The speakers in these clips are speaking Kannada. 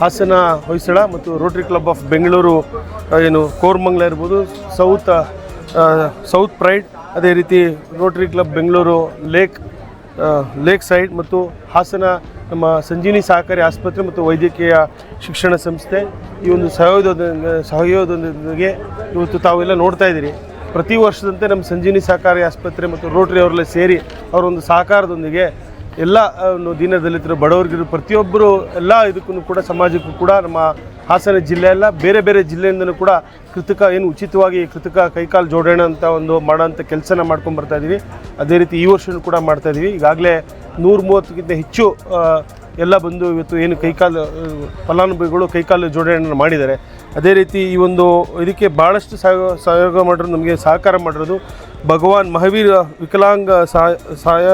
ಹಾಸನ, ಹೊಯ್ಸಳ ಮತ್ತು ರೋಟರಿ ಕ್ಲಬ್ ಆಫ್ ಬೆಂಗಳೂರು ಏನು ಕೋರ್ಮಂಗ್ಲ ಇರ್ಬೋದು ಸೌತ್ ಸೌತ್ ಪ್ರೈಡ್ ಅದೇ ರೀತಿ rotary club Bengaluru lake lake side ಮತ್ತು ಹಾಸನ ನಮ್ಮ ಸಂಜೀವಿನಿ ಸಹಕಾರಿ ಆಸ್ಪತ್ರೆ ಮತ್ತು ವೈದ್ಯಕೀಯ ಶಿಕ್ಷಣ ಸಂಸ್ಥೆ. ಈ ಒಂದು ಸಹಯೋಗದೊಂದಿಗೆ ಸಹಯೋಗದೊಂದಿಗೆ ಇವತ್ತು ತಾವೆಲ್ಲ ನೋಡ್ತಾ ಇದ್ದೀರಿ. ಪ್ರತಿ ವರ್ಷದಂತೆ ನಮ್ಮ ಸಂಜೀವಿನಿ ಸಹಕಾರಿ ಆಸ್ಪತ್ರೆ ಮತ್ತು ರೋಟರಿ ಅವರೆಲ್ಲ ಸೇರಿ ಅವರೊಂದು ಸಹಕಾರದೊಂದಿಗೆ ಎಲ್ಲ ದೀನ ದಲಿತರು ಬಡವರಿಗಿರು, ಪ್ರತಿಯೊಬ್ಬರು ಎಲ್ಲ ಇದಕ್ಕೂ ಕೂಡ, ಸಮಾಜಕ್ಕೂ ಕೂಡ, ನಮ್ಮ ಹಾಸನ ಜಿಲ್ಲೆ ಎಲ್ಲ ಬೇರೆ ಬೇರೆ ಜಿಲ್ಲೆಯಿಂದಲೂ ಕೂಡ ಕೃತಕ, ಏನು ಉಚಿತವಾಗಿ ಕೃತಕ ಕೈಕಾಲು ಜೋಡಣೆ ಅಂತ ಒಂದು ಮಾಡೋಂಥ ಕೆಲಸನ ಮಾಡ್ಕೊಂಡು ಬರ್ತಾ ಇದ್ದೀವಿ ಅದೇ ರೀತಿ ಈ ವರ್ಷವೂ ಕೂಡ ಮಾಡ್ತಾ ಇದ್ದೀವಿ ಈಗಾಗಲೇ ನೂರ ಮೂವತ್ತಕ್ಕಿಂತ ಹೆಚ್ಚು ಎಲ್ಲ ಬಂದು ಇವತ್ತು ಏನು ಕೈಕಾಲು ಫಲಾನುಭವಿಗಳು ಕೈಕಾಲು ಜೋಡಣೆಯನ್ನು ಮಾಡಿದ್ದಾರೆ. ಅದೇ ರೀತಿ ಈ ಒಂದು ಇದಕ್ಕೆ ಭಾಳಷ್ಟು ಸಹಯೋಗ ಸಹಯೋಗ ಮಾಡಿರೋದು ನಮಗೆ ಸಹಕಾರ ಮಾಡಿರೋದು ಭಗವಾನ್ ಮಹಾವೀರ ವಿಕಲಾಂಗ ಸಹಾಯ ಸಹಾಯ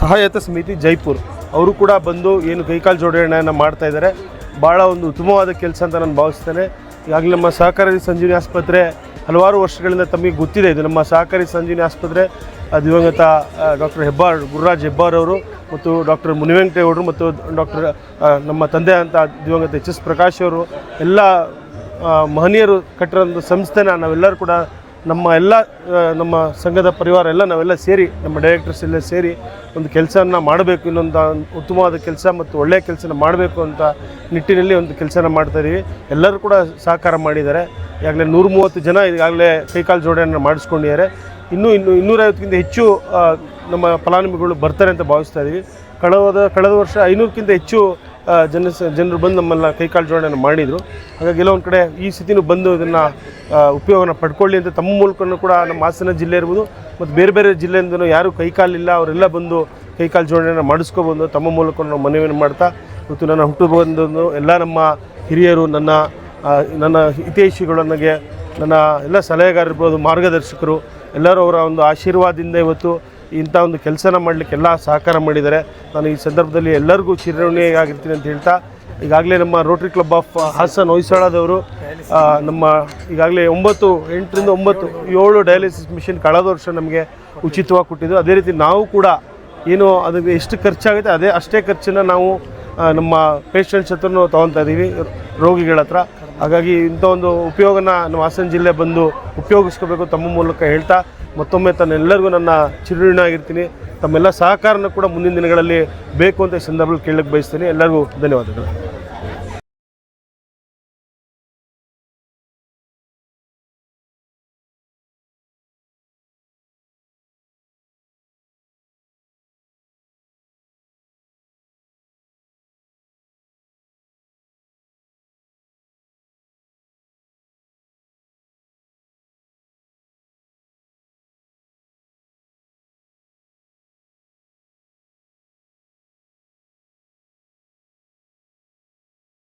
ಸಹಾಯತ ಸಮಿತಿ ಜೈಪುರ್. ಅವರು ಕೂಡ ಬಂದು ಏನು ಕೈಕಾಲು ಜೋಡಣೆಯನ್ನು ಮಾಡ್ತಾ ಇದ್ದಾರೆ ಭಾಳ ಒಂದು ಉತ್ತಮವಾದ ಕೆಲಸ ಅಂತ ನಾನು ಭಾವಿಸ್ತೇನೆ. ಈಗಾಗಲೇ ನಮ್ಮ ಸಹಕಾರಿ ಸಂಜೀವಿನಿ ಆಸ್ಪತ್ರೆ ಹಲವಾರು ವರ್ಷಗಳಿಂದ ತಮಗೆ ಗೊತ್ತಿದೆ ಇದು. ನಮ್ಮ ಸಹಕಾರಿ ಸಂಜೀವಿನಿ ಆಸ್ಪತ್ರೆ ದಿವಂಗತ ಡಾಕ್ಟರ್ ಹೆಬ್ಬಾರ್, ಗುರುರಾಜ್ ಹೆಬ್ಬಾರ್ ಅವರು ಮತ್ತು ಡಾಕ್ಟರ್ ಮುನಿವೆಂಕಟೇಗೌಡರು ಮತ್ತು ಡಾಕ್ಟರ್ ನಮ್ಮ ತಂದೆ ಅಂತ ದಿವಂಗತ ಎಚ್ ಎಸ್ ಪ್ರಕಾಶ್ ಅವರು, ಎಲ್ಲ ಮಹನೀಯರು ಕಟ್ಟಿರೋಂಥ ಸಂಸ್ಥೆನ ನಾವೆಲ್ಲರೂ ಕೂಡ ನಮ್ಮ ಎಲ್ಲ ನಮ್ಮ ಸಂಘದ ಪರಿವಾರ ಎಲ್ಲ ನಾವೆಲ್ಲ ಸೇರಿ, ನಮ್ಮ ಡೈರೆಕ್ಟರ್ಸ್ ಎಲ್ಲ ಸೇರಿ ಒಂದು ಕೆಲಸನ ಮಾಡಬೇಕು, ಇನ್ನೊಂದು ಉತ್ತಮವಾದ ಕೆಲಸ ಮತ್ತು ಒಳ್ಳೆಯ ಕೆಲಸನ ಮಾಡಬೇಕು ಅಂತ ನಿಟ್ಟಿನಲ್ಲಿ ಒಂದು ಕೆಲಸನ ಮಾಡ್ತಾ ಇದೀವಿ. ಎಲ್ಲರೂ ಕೂಡ ಸಹಕಾರ ಮಾಡಿದ್ದಾರೆ. ಈಗಾಗಲೇ ನೂರ ಮೂವತ್ತು ಜನ ಈಗಾಗಲೇ ಕೈಕಾಲು ಜೋಡಣೆಯನ್ನು ಮಾಡಿಸ್ಕೊಂಡಿದ್ದಾರೆ. ಇನ್ನೂ ಇನ್ನು ಇನ್ನೂರೈವತ್ತಕ್ಕಿಂತ ಹೆಚ್ಚು ನಮ್ಮ ಫಲಾನುಭವಿಗಳು ಬರ್ತಾರೆ ಅಂತ ಭಾವಿಸ್ತಾ ಇದ್ದೀವಿ ಕಳೆದ ಕಳೆದ ವರ್ಷ ಐನೂರಕ್ಕಿಂತ ಹೆಚ್ಚು ಜನ ಜನರು ಬಂದು ನಮ್ಮನ್ನು ಕೈಕಾಲು ಜೋಡಣೆ ಮಾಡಿದರು. ಹಾಗಾಗಿ ಒಂದು ಕಡೆ ಈ ಸ್ಥಿತಿನೂ ಬಂದು ಇದನ್ನು ಉಪಯೋಗನ ಪಡ್ಕೊಳ್ಳಿ ಅಂತ ತಮ್ಮ ಮೂಲಕನೂ ಕೂಡ ನಮ್ಮ ಹಾಸನ ಜಿಲ್ಲೆ ಇರ್ಬೋದು, ಮತ್ತು ಬೇರೆ ಬೇರೆ ಜಿಲ್ಲೆಯಿಂದನೂ ಯಾರೂ ಕೈಕಾಲಿಲ್ಲ ಅವರೆಲ್ಲ ಬಂದು ಕೈಕಾಲು ಜೋಡಣೆಯನ್ನು ಮಾಡಿಸ್ಕೊಬೋದು ತಮ್ಮ ಮೂಲಕ ನಾವು ಮನವಿಯನ್ನು ಮಾಡ್ತಾ, ಇವತ್ತು ನನ್ನ ಹುಟ್ಟುಬಂಧು ಎಲ್ಲ ನಮ್ಮ ಹಿರಿಯರು, ನನ್ನ ನನ್ನ ಹಿತೈಷಿಗಳು ನನಗೆ, ನನ್ನ ಎಲ್ಲ ಸಲಹೆಗಾರ ಇರ್ಬೋದು, ಮಾರ್ಗದರ್ಶಕರು, ಎಲ್ಲರೂ ಅವರ ಒಂದು ಆಶೀರ್ವಾದದಿಂದ ಇವತ್ತು ಇಂಥ ಒಂದು ಕೆಲಸನ ಮಾಡಲಿಕ್ಕೆ ಎಲ್ಲ ಸಹಕಾರ ಮಾಡಿದ್ದಾರೆ. ನಾನು ಈ ಸಂದರ್ಭದಲ್ಲಿ ಎಲ್ಲರಿಗೂ ಚಿರಋಣಿಯಾಗಿರ್ತೀನಿ ಅಂತ ಹೇಳ್ತಾ, ಈಗಾಗಲೇ ನಮ್ಮ ರೋಟ್ರಿ ಕ್ಲಬ್ ಆಫ್ ಹಾಸನ್ ಹೊಯ್ಸಳದವರು ನಮ್ಮ ಈಗಾಗಲೇ ಒಂಬತ್ತು, ಎಂಟರಿಂದ ಒಂಬತ್ತು, ಏಳು ಡಯಾಲಿಸಿಸ್ ಮಿಷಿನ್ ಕಳೆದ ವರ್ಷ ನಮಗೆ ಉಚಿತವಾಗಿ ಕೊಟ್ಟಿದ್ದು ಅದೇ ರೀತಿ ನಾವು ಕೂಡ ಏನು ಅದಕ್ಕೆ ಎಷ್ಟು ಖರ್ಚಾಗುತ್ತೆ ಅದೇ, ಅಷ್ಟೇ ಖರ್ಚನ್ನು ನಾವು ನಮ್ಮ ಪೇಷಂಟ್ಸ್ ಹತ್ರನೂ ತೊಗೊತಾ ಇದ್ದೀವಿ, ರೋಗಿಗಳ ಹತ್ರ. ಹಾಗಾಗಿ ಇಂಥ ಒಂದು ಉಪಯೋಗನ ನಮ್ಮ ಹಾಸನ ಜಿಲ್ಲೆ ಬಂದು ಉಪಯೋಗಿಸ್ಕೋಬೇಕು ತಮ್ಮ ಮೂಲಕ ಹೇಳ್ತಾ ಮತ್ತೊಮ್ಮೆ ತನ್ನೆಲ್ಲರಿಗೂ ನನ್ನ ಚಿರಋಣಾಗಿರ್ತೀನಿ ತಮ್ಮೆಲ್ಲ ಸಹಕಾರನ ಕೂಡ ಮುಂದಿನ ದಿನಗಳಲ್ಲಿ ಬೇಕು ಅಂತ ಈ ಸಂದರ್ಭದಲ್ಲಿ ಕೇಳಕ್ಕೆ ಬಯಸ್ತೀನಿ. ಎಲ್ಲರಿಗೂ ಧನ್ಯವಾದಗಳು.